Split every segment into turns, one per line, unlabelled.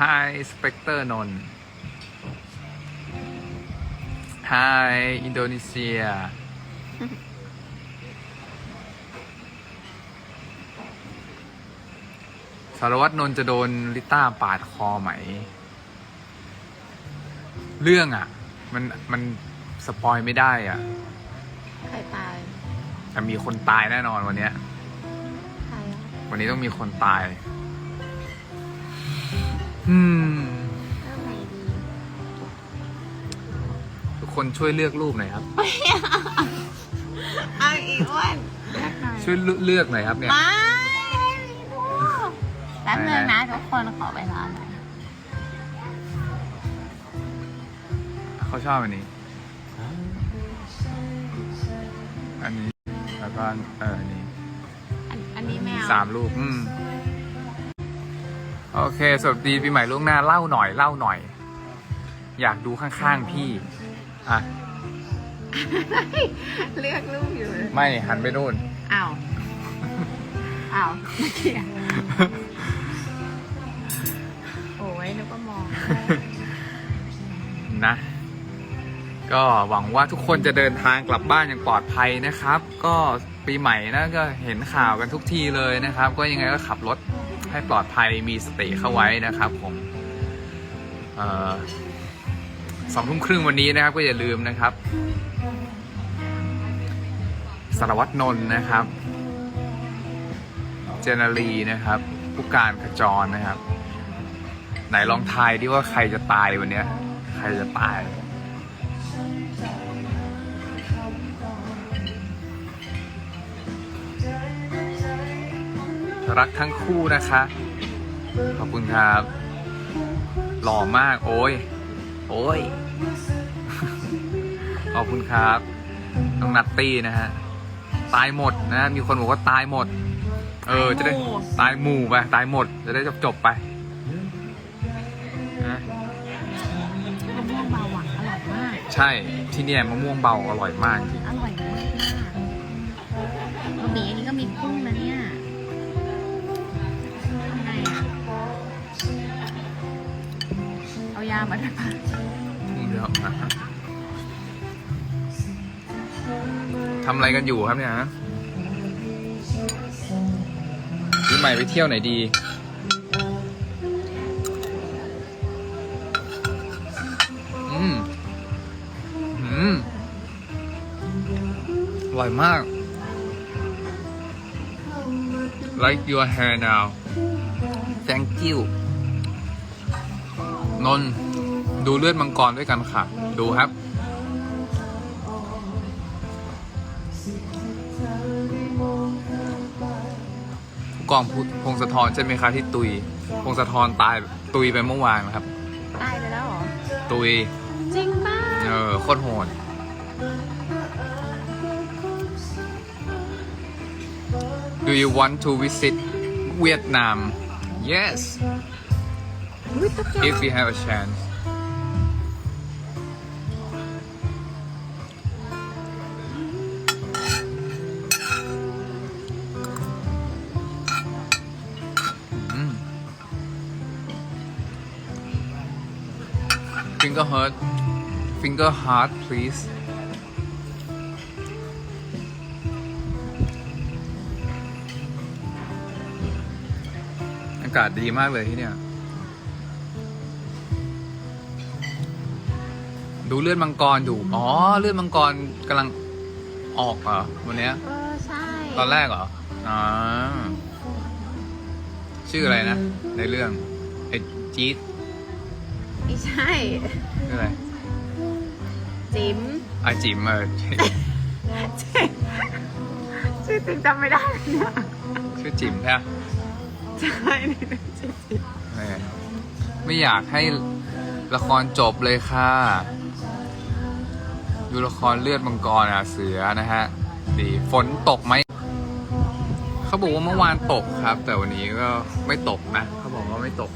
Hi Spectre นนท์ Hi อินโดนีเซีย สารวัตรนนท์จะโดนลิต้าปาดคอไหม เรื่องอะ มันมันสปอยไม่ได้อะ
ใครตาย
แต่มีคนตายแน่นอนวันเนี้ย
ใครอะ
วันนี้ต้องมีคนตาย อืม
เรื่องไหนดี
ทุกคนช่วยเลือกรูปหน่อยครับ
เอาอีกอ้วนเลือกหน่อย
ช่วยเลือกหน่อยครับเนี่ย
ไม่แป๊บนึงนะทุกคนขอเวลาหน่อย
เขาชอบอันนี้ อันนี้แล้วก็เอออันนี้
อันอันนี้ไม่เอา
สามรูป อืม โอเค สวัสดีปีใหม่ล่วงหน้าเล่าหน่อยเล่าหน่อย อยากดูข้างๆพี่ อะ
เลือกรูปอยู่เลย
ไม่หันไปนู่น
อ้าว อ้าวไม่เกี่ยวโอ้ยนึกว่ามอง
นะ ก็หวังว่าทุกคนจะเดินทางกลับบ้านอย่างปลอดภัยนะครับ ก็ปีใหม่นะก็เห็นข่าวกันทุกทีเลยนะครับ ก็ยังไงก็ขับรถ ให้ปลอดภัยมีสติเข้าไว้นะครับผมเอ่อสองทุ่มครึ่งวันนี้นะครับ ก็อย่าลืมนะครับสารวัตรนนท์นะครับ เจนารีนะครับ ผู้การขจรนะครับ ไหนลองทายดิว่าใครจะตายวันนี้ใครจะตาย รักทั้งคู่นะคะ ขอบคุณครับ หล่อมาก โอ้ย โอ้ย ขอบคุณครับน้องนัตตี้นะฮะ ตายหมดนะ มีคนบอกว่าตายหมด เออ จะได้ตายหมู่ไป ตายหมด จะได้จบจบๆไปนะ
มะม่วงเบาหวานอร่อยมาก
ใช่ ที่เนี่ยมะม่วงเบาอร่อยมากจริง
เอามาด้วยปะ
เดี๋ยวนะทำอะไรกันอยู่ครับเนี่ยฮะปีใหม่ไปเที่ยวไหนดี อืม อืม อร่อยมาก like your hair now thank you นน ดูเลือดมังกรด้วยกันค่ะ ดูครับผู้กองพุทธพงศธรใช่ไหมคะที่ตุย พงศธรตายตุยไปเมื่อวานนะครับ
ตายไปแล้วเหรอ
ตุย
จริงป่ะ
เออโคตรโหด Do you want to visit Vietnam Yes
อุ๊ยตุ๊กแก
if we have a chance finger hurt finger heart please อากาศดีมากเลยที่เนี่ย ดูเลือดมังกรอยู่ อ๋อ เลือดมังกรกำลังออกเหรอวันเนี้ย
เออใช่
ตอนแรกเหรออ๋อชื่ออะไรนะ ในเรื่อง ไอ้จี๊ด
ไม่ใช่
ชื่ออะไร
จิ๋ม
ไอาจิ๋มเออ
ชื่อจริงจำไม่ได้เนี่ย
ชื่อจิ๋มใช่ไหม
ใช่นี่เป็นชื่อจริง
เออไม่อยากให้ละครจบเลยค่ะ ดูละครเลือดมังกรอะเสือนะฮะ ดีฝนตกไหม เขาบอกว่าเมื่อวานตกครับ แต่วันนี้ก็ไม่ตกนะ เขาบอกว่าไม่ตก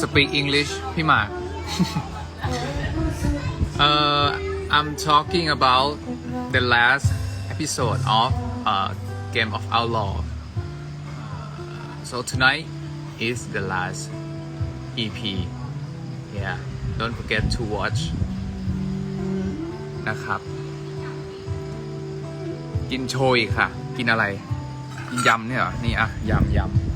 speak English พี่หมาก uh, I'm talking about the last episode of uh, Game of Outlaw so tonight is the last EP yeah don't forget to watch นะครับ กินโชยอีกค่ะ กินอะไร กินยำเนี่ยเหรอ นี่อะยำยำ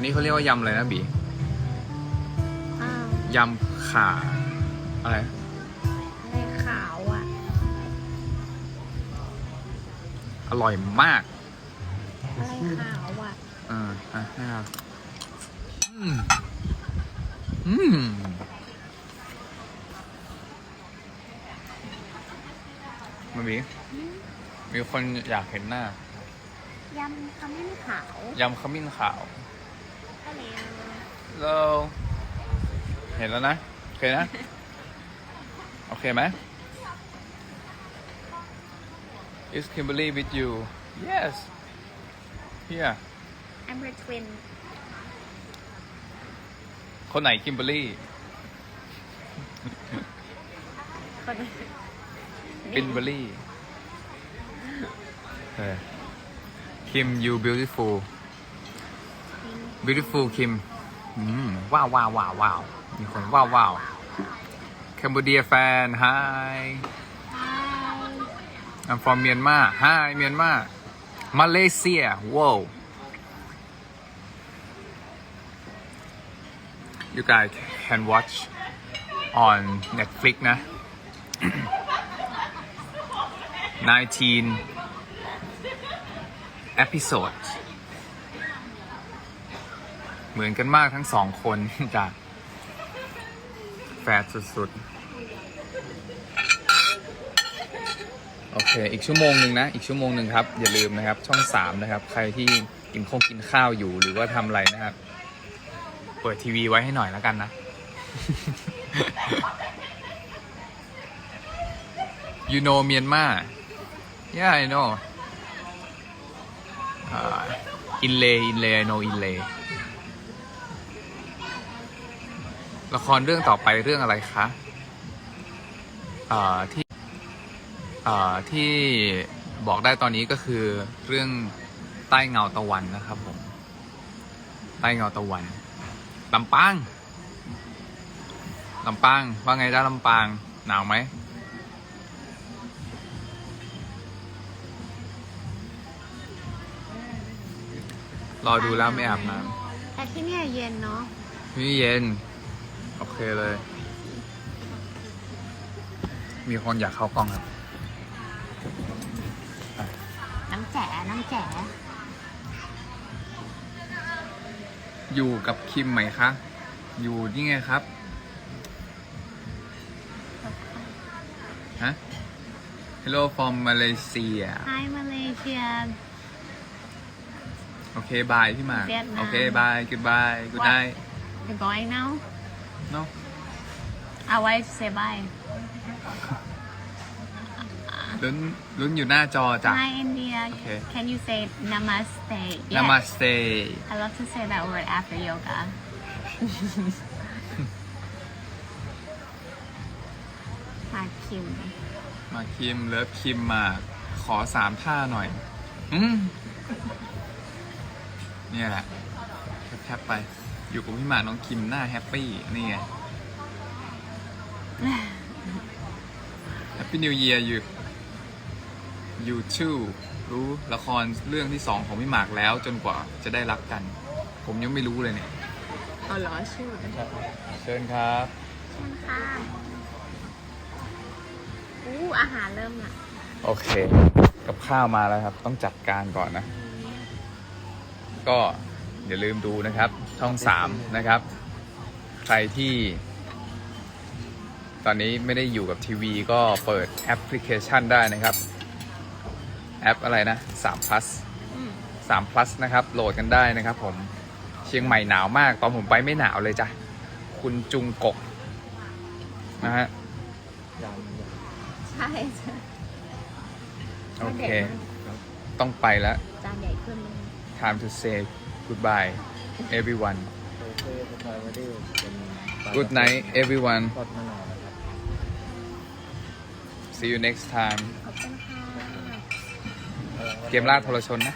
อันนี้เขาเรียกว่ายำอะไรนะบี
อ้าวยำ
ข่าอะไร
อะไรขาวอะ
อร่อยมาก
อะไรขาวอะ
เอออะให้เราอืมอืมมาบีมีคนอยากเห็นหน้า
ยำขมิ้นขาวยำ
ขมิ้นขาว
ก็แล้ว
เราเห็นแล้วนะ โอเคนะ โอเคไหม Is Kimberly with you Yes Here
I'm her twin
คนไหน Kimberly
คน
ปินเบอรี่คิม you beautiful beautiful คิมอืมว้าวว้าวว้าวว้าวมีคนว้าวว้าวแคนเบเดียแฟน hi I'm from Myanmar hi Myanmar Malaysia wow you guys can watch on Netflix นะ 19 episode เหมือนกันมากทั้งสองคนจากแฟดสุดๆ โอเค อีกชั่วโมงหนึ่งนะ อีกชั่วโมงหนึ่งครับ อย่าลืมนะครับ ช่อง3นะครับ ใครที่กินข้งกินข้าวอยู่หรือว่าทำอะไรนะครับ เปิดทีวีไว้ให้หน่อยแล้วกันนะ you know Myanmar yeah I know uh, Inlay Inlay I know Inlay ละครเรื่องต่อไปเรื่องอะไรคะเอ่อที่เอ่อที่บอกได้ตอนนี้ก็คือเรื่องใต้เงาตะวันนะครับผม ใต้เงาตะวันลำปางลำปางว่าไงจ้าลำปางหนาวไหมรอดูแล้วไม่อาบน้
แต่ที่เนี่ยเย็นเนาะำ
นี่เย็น โอเคเลย มีคนอยากเข้ากล้องครับ
น้องแจ๋น้องแจ๋
อยู่กับคิมไหมคะ อยู่นี่ไงครับ ฮะ Hello from Malaysia
ไฮมาเลเซีย
โอเคบายพี่หมาก
เวียดนาม
โอเคบาย goodbye good night
You going now
no
I want to say bye
ลุ้นลุ้นอยู่หน้าจอจ้ะ
Hi India
Okay.
Can you say Namaste Yes.
Namaste
I love to say that word after yoga มาคิม
มาคิมเลิฟคิมมาขอสามท่าหน่อย อืมเนี่ยแหละแทบๆไป อยู่กับพี่หมากน้องคิมหน้าแฮปปี้นี่ไง Happy New Year อยู่ you too รู้ละครเรื่องที่สองของพี่หมากแล้วจนกว่าจะได้รักกัน ผมยังไม่รู้เลยเนี่ย
เอาเหรอชื่อ
เชิญครับ
เชิญค่ะอู้อาหารเริ่มละ
โอเค กับข้าวมาแล้วครับ ต้องจัดการก่อนนะ ก็อย่าลืมดูนะครับ ช่อง3นะครับ ใครที่ ตอนนี้ไม่ได้อยู่กับทีวีก็เปิดแอปพลิเคชันได้นะครับ แอปอะไรนะ3 plus
อืม
3 plus นะครับ โหลดกันได้นะครับ ผมเชียงใหม่หนาวมาก ตอนผมไปไม่หนาวเลยจ้ะ คุณจุงกกนะฮะ
ใช่ใช่
โอเค ต้องไปแล้ว
จานใหญ่ขึ้นไหม
time to say goodbye everyone
โอเคสบายไม่ได้เป็นปลา
good night everyone
ทอดมะนาวนะครับ
see you next time
ขอบคุณค่ะ
ออ
เกมล่าโทรชนนะ